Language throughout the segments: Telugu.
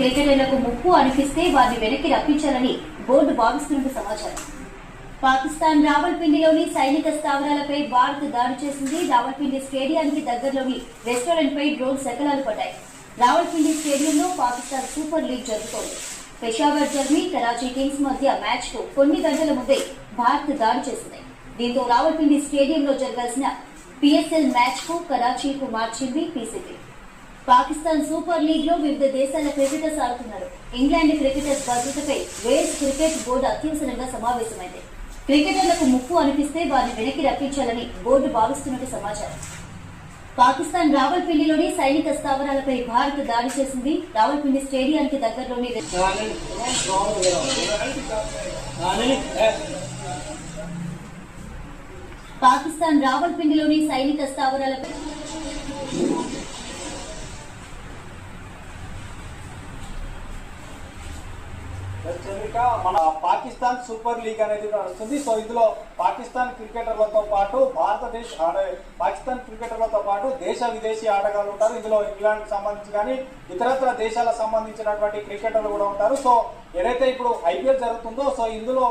క్రికెటర్లకు ముప్పు అనిపిస్తే వారిని వెనక్కి రప్పించాలని బోర్డు భావిస్తున్నట్టు సమాచారం. పాకిస్తాన్ రావల్పిండిలోని సైనిక స్థావరాలపై భారత్ దాడి చేసింది. రావల్పిండి స్టేడియానికి దగ్గరలోని రెస్టారెంట్ పై డ్రోన్ శకలాలు పడ్డాయి. రావల్పిండి స్టేడియంలో పాకిస్తాన్ సూపర్ లీగ్ జరుగుతోంది పెషావర్ జర్మీ కరాచీ కింగ్స్ మధ్య మ్యాచ్కు కొన్ని గంటల ముందే భారత్ దాడి చేసింది. దీంతో రావల్పిండి స్టేడియంలో జరగాల్సిన పిఎస్ఎల్ మ్యాచ్కు కరాచీకు మార్చింది పీసీబీ పాకిస్తాన్ సూపర్ లీగ్లో వివిధ దేశాల క్రికెటర్స్ ఆడుతున్నారు. ఇంగ్లాండ్ క్రికెటర్స్ భద్రతపై వేల్స్ క్రికెట్ బోర్డు అత్యవసరంగా సమావేశమైంది. క్రికెటర్లకు ముప్పు అనిపిస్తే వారిని వెనక్కి రప్పించాలని బోర్డు భావిస్తున్నట్టు సమాచారం. పాకిస్తాన్ రావల్పిండిలోని సైనిక స్థావరాలపై భారత్ దాడి చేసింది. రావల్పిండి స్టేడియానికి దగ్గరలోని పాకిస్తాన్ రావల్పిండిలోని సైనిక స్థావరాలపై చంద్రిక మన పాకిస్తాన్ సూపర్ లీగ్ అనేది నడుస్తుంది. సో ఇందులో పాకిస్తాన్ క్రికెటర్లతో పాటు భారతదేశ ఆడే పాకిస్తాన్ క్రికెటర్లతో పాటు దేశ విదేశీ ఆటగాళ్ళు ఉంటారు. ఇందులో ఇంగ్లాండ్ సంబంధించి కానీ ఇతరత్ర దేశాలకు సంబంధించినటువంటి క్రికెటర్లు కూడా ఉంటారు. సో ఏదైతే ఇప్పుడు ఐపీఎల్ జరుగుతుందో సో ఇందులో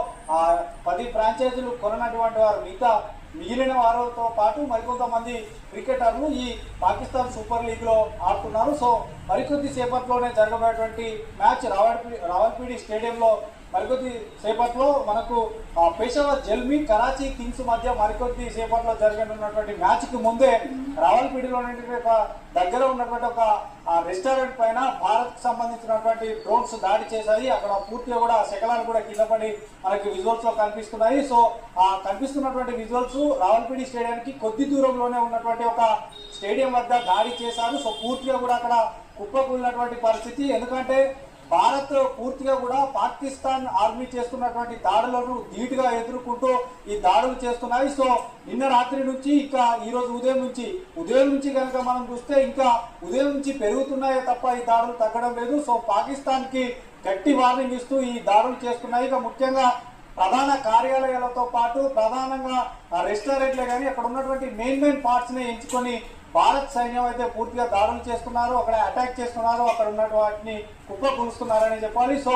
పది ఫ్రాంచైజీలు కొననటువంటి వారు మిగతా మిగిలిన వారితో పాటు మరికొంతమంది క్రికెటర్లు ఈ పాకిస్తాన్ సూపర్ లీగ్లో ఆడుతున్నారు. సో మరికొద్ది సేపట్లోనే జరగబోయేటువంటి మ్యాచ్ రావల్పీ రావల్పీడి స్టేడియంలో మరికొద్ది సేపట్లో మనకు ఆ, పేషావర్ కరాచీ కింగ్స్ మధ్య మరికొద్ది సేపట్లో జరగనున్నటువంటి మ్యాచ్కి ముందే రావల్పీడిలో ఒక దగ్గర ఉన్నటువంటి ఒక రెస్టారెంట్ పైన భారత్ సంబంధించినటువంటి డ్రోన్స్ దాడి చేశాయి. అక్కడ పూర్తిగా కూడా శకలాలు కూడా కింద పడి మనకి విజువల్స్లో కనిపిస్తున్నాయి. సో ఆ కనిపిస్తున్నటువంటి విజువల్స్ రావల్పీడి స్టేడియానికి కొద్ది దూరంలోనే ఉన్నటువంటి ఒక స్టేడియం వద్ద దాడి చేశారు. సో పూర్తిగా కూడా అక్కడ కుప్పకూలినటువంటి పరిస్థితి. ఎందుకంటే భారత్ పూర్తిగా కూడా పాకిస్తాన్ ఆర్మీ చేస్తున్నటువంటి దాడులను ధీటుగా ఎదుర్కొంటూ ఈ దాడులు చేస్తున్నాయి. సో నిన్న రాత్రి నుంచి ఇంకా ఈ రోజు ఉదయం నుంచి ఉదయం నుంచి కనుక మనం చూస్తే ఇంకా ఉదయం నుంచి పెరుగుతున్నాయే తప్ప ఈ దాడులు తగ్గడం లేదు. సో పాకిస్తాన్కి గట్టి వార్నింగ్ ఇస్తూ ఈ దాడులు చేస్తున్నాయి. ఇక ముఖ్యంగా ప్రధాన కార్యాలయాలతో పాటు ప్రధానంగా రెస్టారెంట్లే కానీ అక్కడ ఉన్నటువంటి మెయిన్ మెయిన్ పార్ట్స్ని ఎంచుకొని భారత్ సైన్యం అయితే పూర్తిగా దాడులు చేస్తున్నారు అక్కడ అటాక్ చేస్తున్నారు అక్కడ ఉన్నటువంటి వాటిని కుప్ప కూలుస్తున్నారని చెప్పాలి. సో